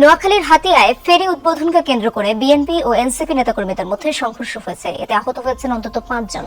নোয়াখালীর হাতিয়ায় ফেরি উদ্বোধনকে কেন্দ্র করে বিএনপি ও এনসিপি নেতাকর্মীদের মধ্যে সংঘর্ষ হয়েছে। এতে আহত হয়েছেন অন্তত পাঁচজন।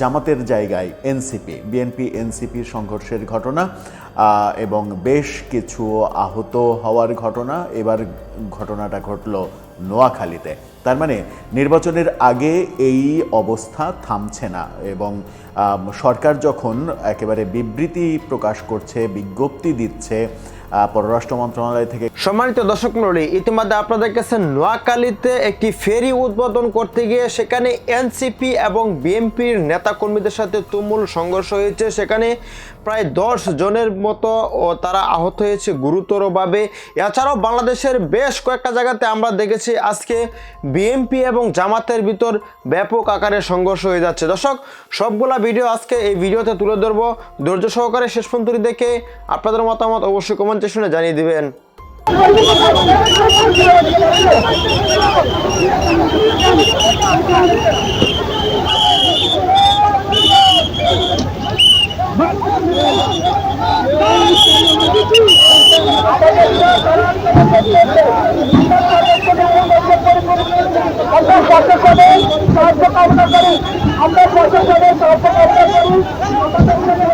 জামাতের জায়গায় এনসিপি, বিএনপি এনসিপির সংঘর্ষের ঘটনা এবং বেশ কিছু আহত হওয়ার ঘটনা। এবার ঘটনাটা ঘটল নোয়াখালীতে। তার মানে নির্বাচনের আগে এই অবস্থা থামছে না এবং সরকার যখন একেবারে বিবৃতি প্রকাশ করছে, বিজ্ঞপ্তি দিচ্ছে পররাষ্ট্র মন্ত্রণালয় থেকে সম্মানিত দর্শক মন্ডলী ইতিমধ্যে আপনাদের কাছে নোয়াখালীতে একটি ফেরি উদ্বোধন করতে গিয়ে সেখানে এনসিপি এবং বিএনপির নেতাকর্মীদের সাথে তুমুল সংঘর্ষ হয়েছে। সেখানে প্রায় দশ জনের মতো, ও তারা আহত হয়েছে গুরুতরভাবে। এছাড়াও বাংলাদেশের বেশ কয়েকটা জায়গাতে আমরা দেখেছি আজকে বিএনপি এবং জামাতের ভিতর ব্যাপক আকারে সংঘর্ষ হয়ে যাচ্ছে। দর্শক, সবগুলা ভিডিও আজকে এই ভিডিওতে তুলে ধরবো। ধৈর্য সহকারে শেষ পর্যন্ত দেখে আপনাদের মতামত অবশ্যই কমেন্টে শুনে জানিয়ে দিবেন। আমরা প্রশাসনের সাহায্য কামনা করি আমরা প্রশাসনের সাহায্য কামনা করি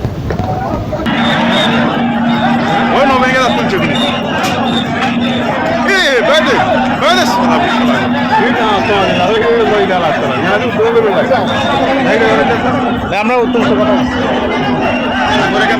আমরা উত্তর এখান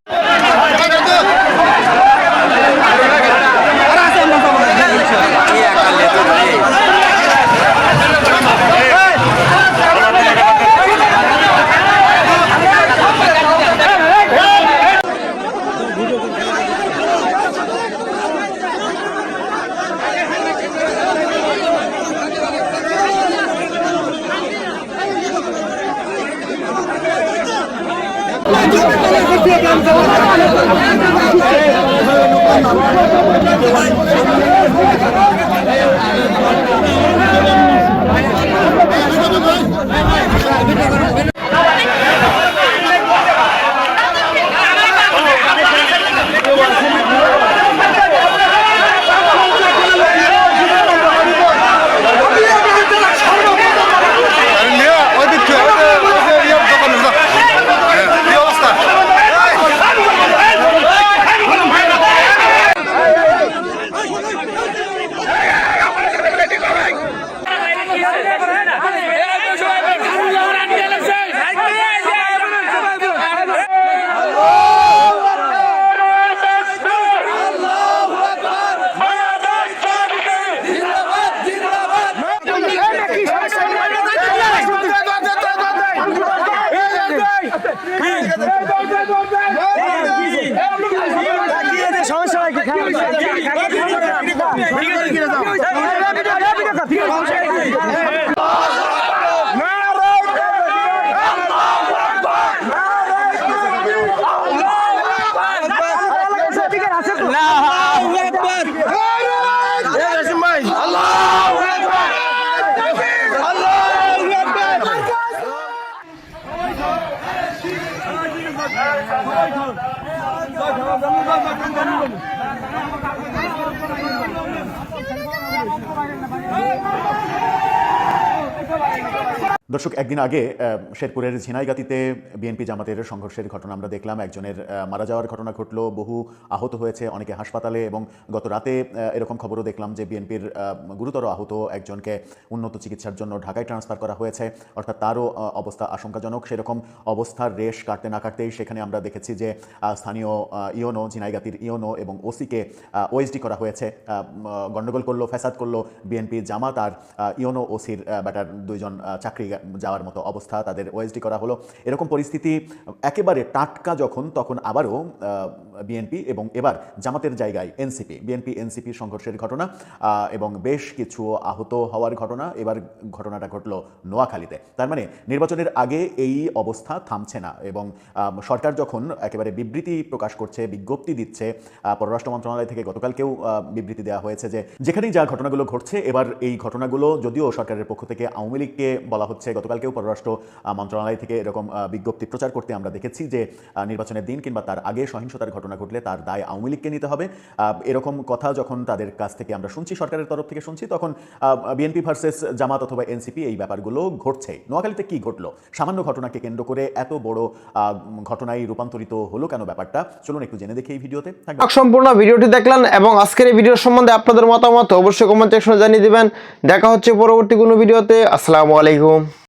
আরে নিয়ে ওই দিক থেকে, ওই যে- ওই যে ইয়ে দোকানে যা। হ্যাঁ, কি অবস্থা? দর্শক, একদিন আগে শেরপুরের ঝিনাইগাতিতে বিএনপি জামাতের সংঘর্ষের ঘটনা আমরা দেখলাম। একজনের মারা যাওয়ার ঘটনা ঘটল। বহু আহত হয়েছে অনেকে হাসপাতালে এবং গত রাতে এরকম খবরও দেখলাম যে বিএনপির গুরুতর আহত একজনকে উন্নত চিকিৎসার জন্য ঢাকায় ট্রান্সফার করা হয়েছে। অর্থাৎ তারও অবস্থা আশঙ্কাজনক। সেরকম অবস্থার রেশ কাটতে না কাটতেই সেখানে আমরা দেখেছি যে স্থানীয় ইওনো, ঝিনাইগাতির ইওনো এবং ওসিকে ওএসডি করা হয়েছে। গন্ডগোল করল, ফ্যাসাদ করল বিএনপি জামাত আর ইওনো, ওসির ব্যাটার দুইজন চাকরি যাওয়ার মতো অবস্থা তাদের ওএসডি করা হলো। এরকম পরিস্থিতি একেবারে টাটকা যখন, তখন আবারও বিএনপি এবং এবার জামাতের জায়গায় এনসিপি বিএনপি এনসিপির সংঘর্ষের ঘটনা এবং বেশ কিছু আহত হওয়ার ঘটনা। এবার ঘটনাটা ঘটলো নোয়াখালীতে। তার মানে নির্বাচনের আগে এই অবস্থা থামছে না এবং সরকার যখন একেবারে বিবৃতি প্রকাশ করছে, বিজ্ঞপ্তি দিচ্ছে পররাষ্ট্র মন্ত্রণালয় থেকে গতকালকেও বিবৃতি দেওয়া হয়েছে যে যেখানেই যা ঘটনাগুলো ঘটছে, এবার এই ঘটনাগুলো যদিও সরকারের পক্ষ থেকে আওয়ামী লীগকে বলা হচ্ছে গতকালকেও পররাষ্ট্র মন্ত্রণালয় থেকে এরকম বিজ্ঞপ্তি প্রচার করতে আমরা দেখেছি যে নির্বাচনের দিন কিংবা তার আগে সহিংসতার ঘটনা ঘটলে তার দায় আওয়ামী লীগকে নিতে হবে। এরকম কথা যখন তাদের কাছ থেকে আমরা শুনছি, সরকারের তরফ থেকে শুনছি, তখন বিএনপি ভার্সেস জামাত অথবা এনসিপি এই ব্যাপারগুলো ঘটছে নোয়াখালীতে কি ঘটলো? সামান্য ঘটনাকে কেন্দ্র করে এত বড় ঘটনায় রূপান্তরিত হলো কেন ব্যাপারটা? চলুন একটু জেনে দেখি এই ভিডিওতে। সম্পূর্ণ ভিডিওটি দেখলেন এবং আজকের এই ভিডিও সম্বন্ধে আপনাদের মতামত অবশ্যই কমেন্ট সেকশনে জানিয়ে দিবেন। দেখা হচ্ছে পরবর্তী কোনো ভিডিওতে। আসসালামু আলাইকুম।